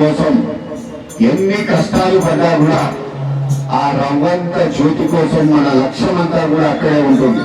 కోసం ఎన్ని కష్టాలు పడ్డా కూడా ఆ రవ్వంత జ్యోతి కోసం మన లక్ష్యం అంతా కూడా అక్కడే ఉంటుంది.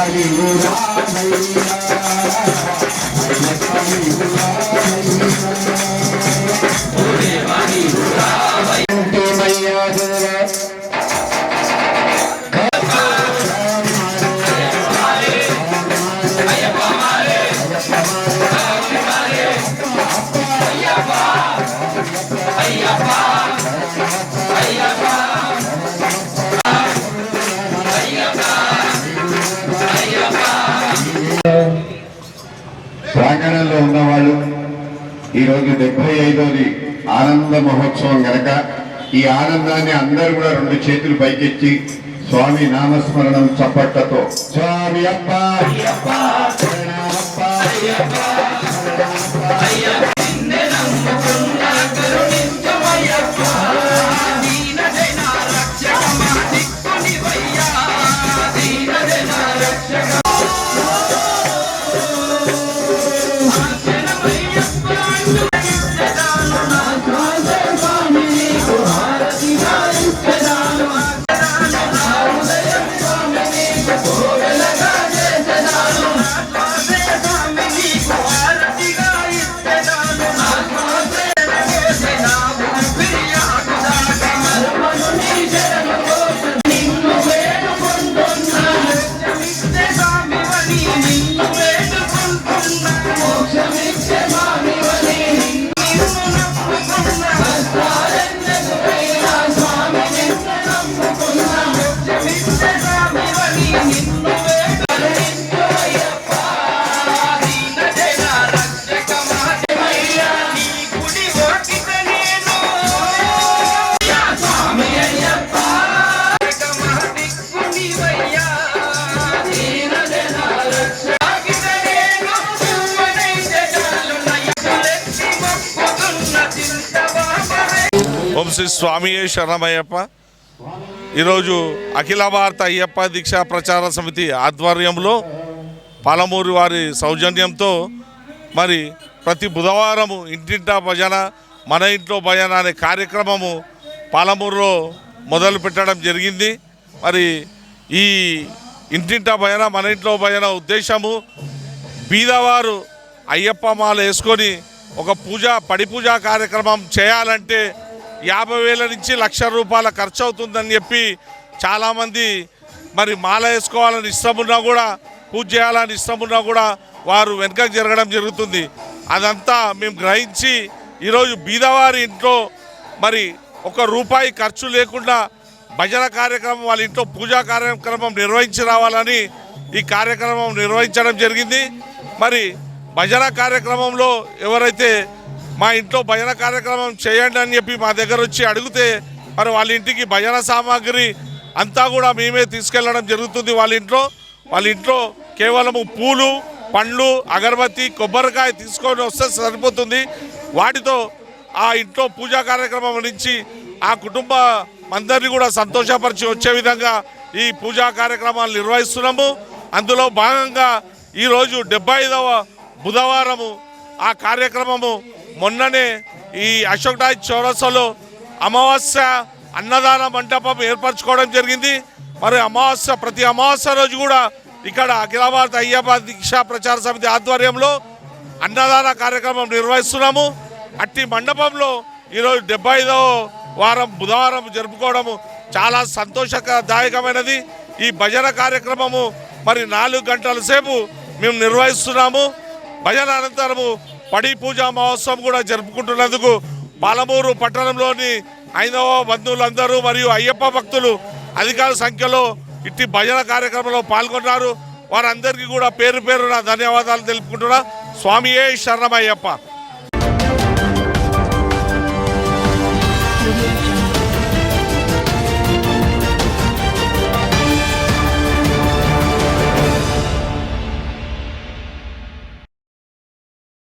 I am Hari Hari ప్రాంగణంలో ఉన్నవాళ్ళు ఈరోజు డెబ్బై ఐదోది ఆనంద మహోత్సవం గనక ఈ ఆనందాన్ని అందరూ కూడా రెండు చేతులు పైకెత్తి స్వామి నామస్మరణం చప్పట్లతో. స్వామి అప్ప శ్రీ స్వామి శరణమయ్యప్ప. ఈరోజు అఖిల భారత అయ్యప్ప దీక్షా ప్రచార సమితి ఆధ్వర్యంలో పాలమూరు వారి సౌజన్యంతో మరి ప్రతి బుధవారము ఇంటింటా భజన మన ఇంట్లో భజన అనే కార్యక్రమము పాలమూరులో మొదలు పెట్టడం జరిగింది. మరి ఈ ఇంటింటా భజన మన ఇంట్లో భజన ఉద్దేశము బీదవారు అయ్యప్ప మాల వేసుకొని ఒక పూజ పడి పూజా కార్యక్రమం చేయాలంటే యాభై వేల నుంచి లక్ష రూపాయల ఖర్చు అవుతుందని చెప్పి చాలామంది మరి మాల వేసుకోవాలని ఇష్టమున్నా కూడా పూజ చేయాలని ఇష్టమున్నా కూడా వారు వెనుకకు జరగడం జరుగుతుంది. అదంతా మేము గ్రహించి ఈరోజు బీదవారి ఇంట్లో మరి ఒక రూపాయి ఖర్చు లేకుండా భజన కార్యక్రమం వాళ్ళ ఇంట్లో పూజా కార్యక్రమం నిర్వహించి రావాలని ఈ కార్యక్రమం నిర్వహించడం జరిగింది. మరి భజన కార్యక్రమంలో ఎవరైతే మా ఇంట్లో భజన కార్యక్రమం చేయండి అని చెప్పి మా దగ్గర వచ్చి అడిగితే మరి వాళ్ళ ఇంటికి భజన సామాగ్రి అంతా కూడా మేమే తీసుకెళ్ళడం జరుగుతుంది వాళ్ళ ఇంట్లో. వాళ్ళ ఇంట్లో కేవలము పూలు పండ్లు అగరబత్తి కొబ్బరికాయ తీసుకొని వస్తే సరిపోతుంది. వాటితో ఆ ఇంట్లో పూజా కార్యక్రమం నుంచి ఆ కుటుంబ అందరినీ కూడా సంతోషపరిచి వచ్చే విధంగా ఈ పూజా కార్యక్రమాలు నిర్వహిస్తున్నాము. అందులో భాగంగా ఈరోజు డెబ్బై ఐదవ బుధవారము ఆ కార్యక్రమము మొన్ననే ఈ అశోక్ రాజ్ చౌరస్తాలో అమావాస్య అన్నదాన మంటపం ఏర్పరచుకోవడం జరిగింది. మరి అమావాస్య ప్రతి అమావాస్య రోజు కూడా ఇక్కడ అఖిల భారత అయ్యప్ప దీక్షా ప్రచార సమితి ఆధ్వర్యంలో అన్నదాన కార్యక్రమం నిర్వహిస్తున్నాము. అట్టి మండపంలో ఈరోజు డెబ్బై ఐదవ వారం బుధవారం జరుపుకోవడము చాలా సంతోషదాయకమైనది ఈ భజన కార్యక్రమము మరి నాలుగు గంటల సేపు మేము నిర్వహిస్తున్నాము. భజన అనంతరము పడి పూజా మహోత్సవం కూడా జరుపుకుంటున్నందుకు పాలమూరు పట్టణంలోని ఐదవ బంధువులందరూ మరియు అయ్యప్ప భక్తులు అధిక సంఖ్యలో ఇట్టి భజన కార్యక్రమంలో పాల్గొన్నారు. వారందరికీ కూడా పేరు పేరున ధన్యవాదాలు తెలుపుకుంటున్నా. స్వామియే శరణమయ్యప్ప.